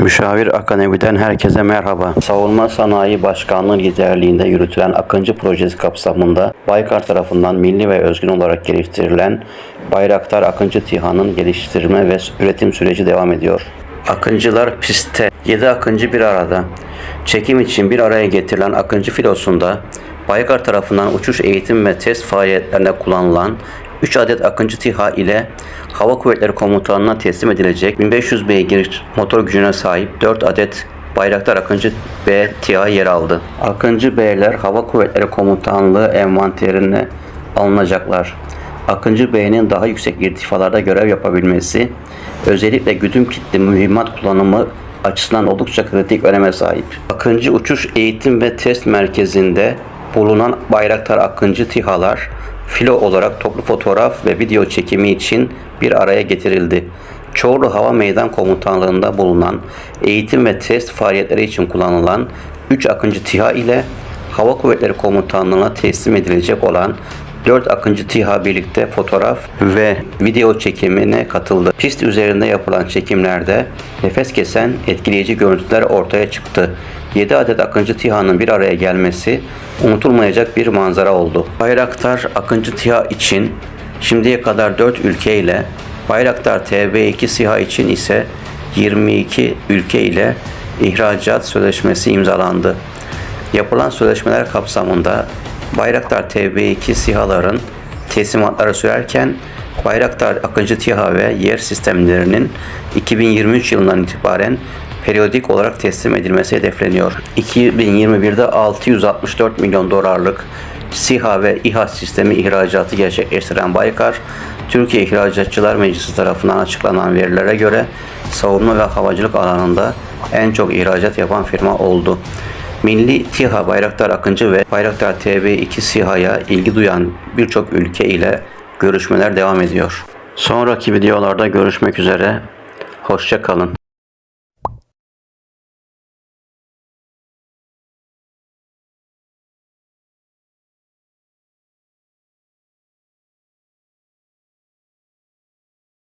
Müşavir Akademi'den herkese merhaba. Savunma Sanayi Başkanlığı liderliğinde yürütülen Akıncı Projesi kapsamında Baykar tarafından milli ve özgün olarak geliştirilen Bayraktar Akıncı TİHA'nın geliştirme ve üretim süreci devam ediyor. Akıncılar pistte. 7 akıncı bir arada. Çekim için bir araya getirilen akıncı filosunda Baykar tarafından uçuş eğitim ve test faaliyetlerinde kullanılan 3 adet Akıncı TİHA ile Hava Kuvvetleri Komutanlığı'na teslim edilecek 1500 beygir motor gücüne sahip 4 adet Bayraktar Akıncı B TİHA yer aldı. Akıncı B'ler Hava Kuvvetleri Komutanlığı envanterine alınacaklar. Akıncı B'nin daha yüksek irtifalarda görev yapabilmesi, özellikle güdüm kitli mühimmat kullanımı açısından oldukça kritik öneme sahip. Akıncı Uçuş Eğitim ve Test Merkezi'nde bulunan Bayraktar Akıncı TİHA'lar filo olarak toplu fotoğraf ve video çekimi için bir araya getirildi. Çorlu Hava Meydan Komutanlığı'nda bulunan eğitim ve test faaliyetleri için kullanılan 3 Akıncı TİHA ile Hava Kuvvetleri Komutanlığı'na teslim edilecek olan 4 Akıncı TİHA birlikte fotoğraf ve video çekimine katıldı. Pist üzerinde yapılan çekimlerde nefes kesen etkileyici görüntüler ortaya çıktı. 7 adet Akıncı TİHA'nın bir araya gelmesi unutulmayacak bir manzara oldu. Bayraktar Akıncı TİHA için şimdiye kadar 4 ülke ile Bayraktar TB2 SİHA için ise 22 ülke ile ihracat sözleşmesi imzalandı. Yapılan sözleşmeler kapsamında Bayraktar TB2 SİHA'ların teslimatları sürerken Bayraktar Akıncı TİHA ve yer sistemlerinin 2023 yılından itibaren periyodik olarak teslim edilmesi hedefleniyor. 2021'de 664 milyon dolarlık SİHA ve İHA sistemi ihracatı gerçekleştiren Baykar, Türkiye İhracatçılar Meclisi tarafından açıklanan verilere göre savunma ve havacılık alanında en çok ihracat yapan firma oldu. Milli TİHA Bayraktar Akıncı ve Bayraktar TB2 SİHA'ya ilgi duyan birçok ülke ile görüşmeler devam ediyor. Sonraki videolarda görüşmek üzere. Hoşça kalın.